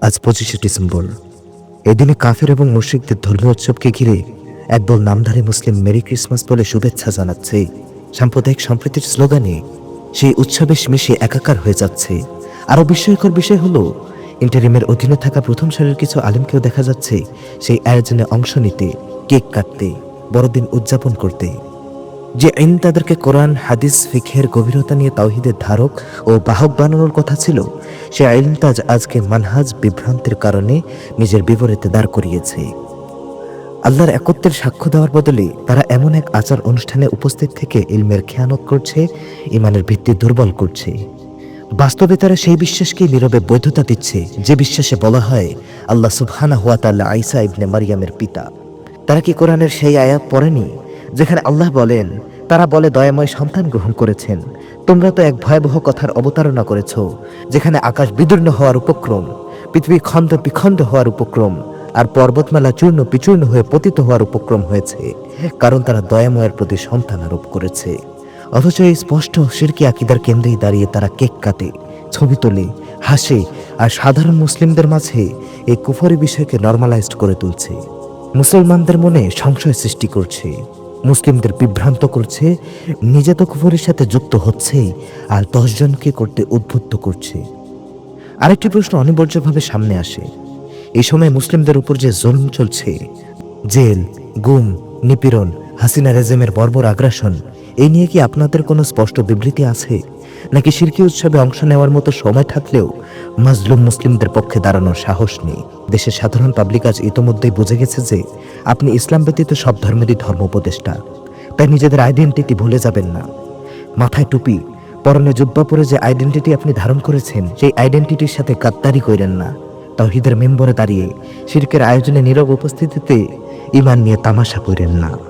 আজ পঁচিশে ডিসেম্বর। এদিনে কাফের এবং মুশ্রিকদের ধর্মীয় উৎসবকে ঘিরে একদল নামধারী মুসলিম মেরি ক্রিসমাস বলে শুভেচ্ছা জানাচ্ছে। সাম্প্রদায়িক সম্প্রীতির স্লোগানে সেই উৎসবে মিশে একাকার হয়ে যাচ্ছে। আরও বিস্ময়কর বিষয় হলো, ইন্টারিমের অধীনে থাকা প্রথম সারির কিছু আলিমকেও দেখা যাচ্ছে সেই আয়োজনে অংশ নিতে, কেক কাটতে, বড়দিন উদযাপন করতে। যে আইন তাদেরকে কোরআন, হাদিস ফিখের গভীরতা নিয়ে তাওহিদের ধারক ও বাহক বানানোর কথা ছিল, সে আইন তাজ আজকে মানহাজ বিভ্রান্তির কারণে নিজের বিপরীতে দাঁড় করিয়েছে। আল্লাহর একত্বের সাক্ষ্য দেওয়ার বদলে তারা এমন এক আচার অনুষ্ঠানে উপস্থিত থেকে ইলমের খেয়ানত করছে ইমানের ভিত্তি দুর্বল করছে। বাস্তবে তারা সেই বিশ্বাসকেই নীরবে বৈধতা দিচ্ছে, যে বিশ্বাসে বলা হয়, আল্লাহ সুবহানা হুয়া তাল্লাহ আইসা ইবনে মারিয়ামের পিতা। তারা কি কোরআনের সেই আয়া পড়েনি? যেখানে আল্লাহ বলেন, তারা বলে, দয়াময় সন্তান গ্রহণ করেছেন। তোমরা তো এক ভয়াবহ কথার অবতারণা করেছ, যেখানে আকাশ বিদীর্ণ হওয়ার উপক্রম, পৃথিবী খণ্ড বিখণ্ড হওয়ার উপক্রম, আর পর্বতমালা চূর্ণ বিচূর্ণ হয়ে পতিত হওয়ার উপক্রম হয়েছে, কারণ তারা দয়াময়ের প্রতি সন্তান আরোপ করেছে। অথচ এই স্পষ্ট শিরকি আকিদার কেন্দ্রেই দাঁড়িয়ে তারা কেক কাটে, ছবি তোলে, হাসে, আর সাধারণ মুসলিমদের মাঝে এই কুফরি বিষয়কে নর্মালাইজড করে তুলছে। মুসলমানদের মনে সংশয় সৃষ্টি করছে। মুসলিমদের বিভ্রান্ত করছে, নিজে তো কুফরের সাথে যুক্ত হচ্ছেই আর দশজনকে করতে উদ্বুদ্ধ করছে। আরেকটি প্রশ্ন অনিবার্যভাবে সামনে আসে। এই সময় মুসলিমদের উপর যে জুলুম চলছে, জেল, গুম, নিপীড়ন হাসিনা রেজেমের বর্বর আগ্রাসন এই নিয়ে কি আপনাদের কোনো স্পষ্ট বিবৃতি আছে? নাকি শিরকি উৎসবে অংশ নেওয়ার মতো সময় থাকলেও মাজলুম মুসলিমদের পক্ষে দাঁড়ানোর সাহস নেই? দেশের সাধারণ পাবলিক আজ ইতোমধ্যেই বুঝে গেছে যে আপনি ইসলাম ব্যতীত সব ধর্মেরই ধর্ম উপদেষ্টা। তাই নিজেদের আইডেন্টিটি ভুলে যাবেন না। মাথায় টুপি, পরনে জুব্বা পরে যে আইডেন্টিটি আপনি ধারণ করেছেন, সেই আইডেন্টিটির সাথে গাদ্দারি করেন না। তাওহিদের মেম্বরে দাঁড়িয়ে শিরকের আয়োজনে নীরব উপস্থিতিতে ইমান নিয়ে তামাশা করেন না।